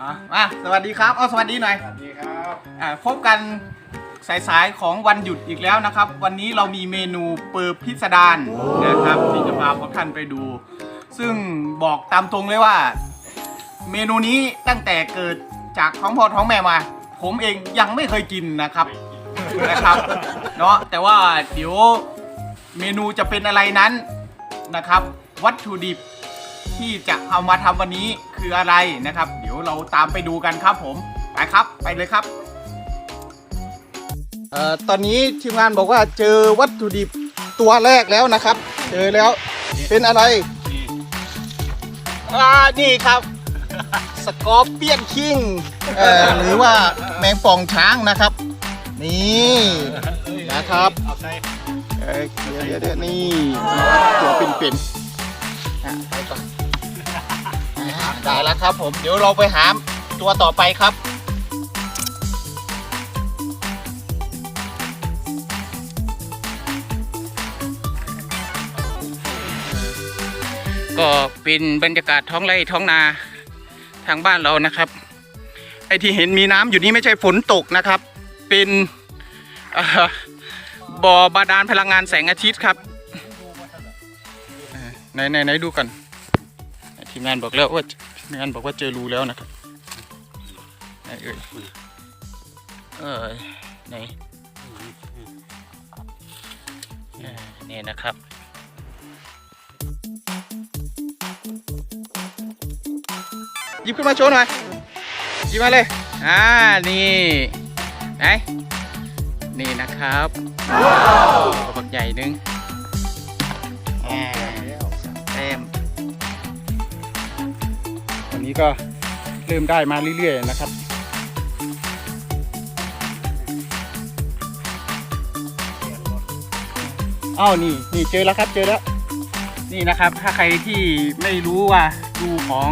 อะมาสวัสดีครับเอาสวัสดีหน่อยสวัสดีครับอ่าพบกันสายๆของวันหยุดอีกแล้วนะครับ วันนี้เรามีเมนูเปิบพิสดารนะครับที่จะพาพวกท่านไปดู ซึ่งบอกตามตรงเลยว่า เมนูนี้ตั้งแต่เกิดจากท้องพ่อท้องแม่มา ผมเองยังไม่เคยกินนะครับนะครับเนาะแต่ว่าเดี๋ยวเมนูจะเป็นอะไรนั้นนะครับ วัตถุดิบที่จะเอามาทำวันนี้ คืออะไรนะครับ เดี๋ยวเราตามไปดูกันครับผมไปครับไปเลยครับเอ่อตอนนี้ทีมงานบอกว่าเจอวัตถุดิบตัวแรกแล้วนะครับ เจอแล้วเป็นอะไรนี่อ่านี่ครับสกอร์เปียนคิงเอ่อหรือว่าแมงป่องช้างนะครับ นี่นะครับเอาใส่เอ้ยเดี๋ยวเดี๋ยวเดี๋ยวนี่ตัวเป็นๆอะไปก่อนอ่า ได้แล้วครับผมเดี๋ยวเราไปหาตัวต่อไปครับ ก็เป็นบรรยากาศท้องไร่ท้องนาทางบ้านเรานะครับ ไอที่เห็นมีน้ำอยู่นี่ไม่ใช่ฝนตกนะครับ เป็นบ่อบ่อบาดาลพลังงานแสงอาทิตย์ครับไหนไหนไหนดูกัน ทีมงานบอกแล้วว่าทีมงานบอกว่าเจอรูแล้วนะครับไหนเอ่ยเออไหนนี่นะครับหยิบขึ้นมาโชว์หน่อยหยิบมาเลย อ่า นี่ไหนนี่นะครับตัวบักใหญ่หนึงอ่า นี้ก็เริ่มได้มาเรื่อยๆนะครับอ้าวนี่นี่เจอแล้วครับเจอแล้วนี่นะครับ ถ้าใครที่ไม่รู้ว่าดูของ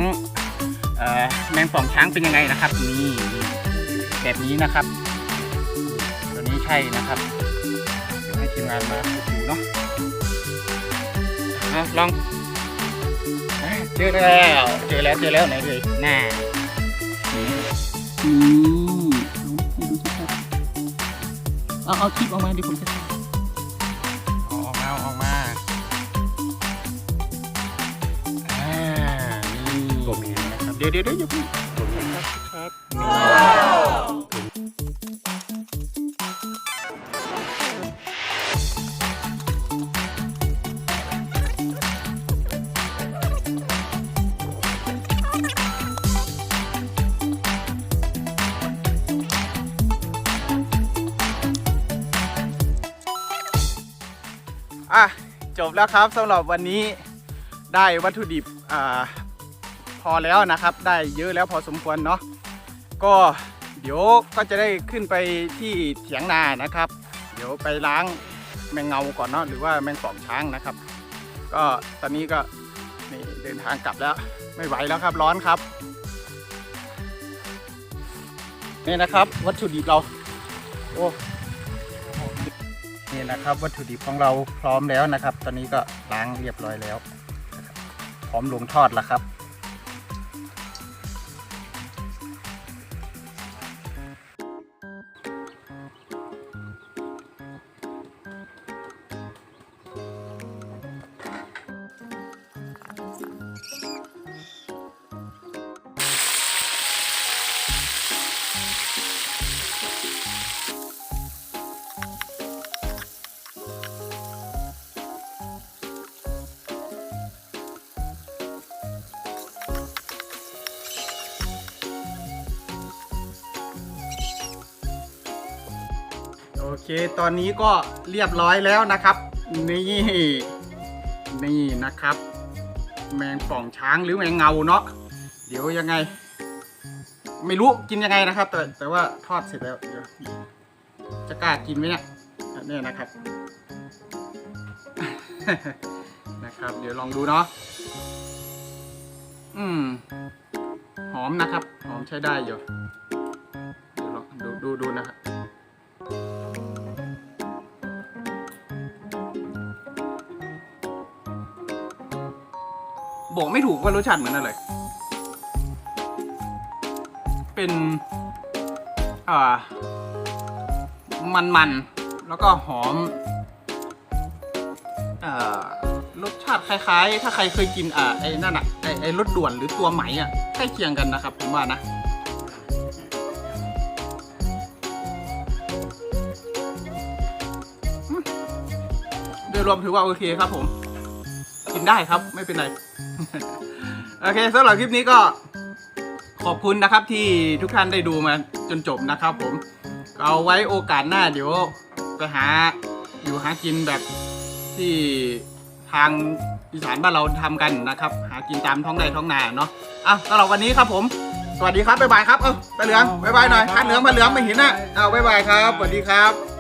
อแมงป่องช้างเป็นยังไงนะครับนี่แบบนี้นะครับ ตัวนี้ใช่นะครับเดี๋ยวให้ทีมงานมาดูเนาะเอาลอง เจอแล้วเจอแล้วเจอแล้วไหนเลยหน้านี่เอาให้ดูชัดๆเอาเอาคลิปออกมาดิผมจะถ่ายเอาออกมาเอาออกมาอ่านี่ตัวเมียนะครับเดี๋ยวเดี๋ยวเดี๋ยวอย่าเพิ่งตัวเมียครับ อะจบแล้วครับสำหรับวันนี้ได้วัตถุดิบอ่าพอแล้วนะครับ ได้เยอะแล้วพอสมควรเนาะก็เดี๋ยวก็จะได้ขึ้นไปที่เถียงนานะครับ เดี๋ยวไปล้างแมงเงาก่อนเนาะหรือว่าแมงป่องช้างนะครับ ก็ตอนนี้ก็นี่เดินทางกลับแล้วไม่ไหวแล้วครับร้อนครับนี่นะครับ วัตถุดิบเราโอ้ นี่นะครับวัตถุดิบของเราพร้อมแล้วนะครับ ตอนนี้ก็ล้างเรียบร้อยแล้ว พร้อมลงทอดแล้วครับ โอเค ตอนนี้ก็เรียบร้อยแล้วนะครับ นี่นี่นะครับ แมงป่องช้างหรือแมงเงาเนาะเดี๋ยวยังไง ไม่รู้กินยังไงนะครับ แต่แต่ว่าทอดเสร็จแล้วเดี๋ยวจะกล้ากินไหมเนี่ยนี่นะครับนะครับ เดี๋ยวลองดูเนาะอืมหอมนะครับ หอมใช้ได้อยู่ เดี๋ยวลองดูดูดูนะครับ บอกไม่ถูกว่ารสชาติเหมือนอะไร เป็นอ่ามันๆแล้วก็หอมอ่ารสชาติคล้ายๆ ถ้าใครเคยกินอ่าไอ้นั่นอะไอ้ไอ้รสด่วนหรือตัวไหมอะใกล้เคียงกันนะครับ ผมว่านะโดยรวมถือว่าโอเคครับผม ได้ครับไม่เป็นไร โอเคสำหรับคลิปนี้ก็ขอบคุณนะครับที่ทุกท่านได้ดูมาจนจบนะครับผม เอาไว้โอกาสหน้าเดี๋ยวไปหาอยู่หากินแบบที่ทางอีสานบ้านเราทำกันนะครับ หากินตามท้องไร่ท้องนาเนาะอะสำหรับวันนี้ครับผม สวัสดีครับบ๊ายบายครับเออไปเหลืองบ๊ายบายหน่อยพันเหลืองพันเหลืองไม่เห็นนะเอาบ๊ายบายครับสวัสดีครับ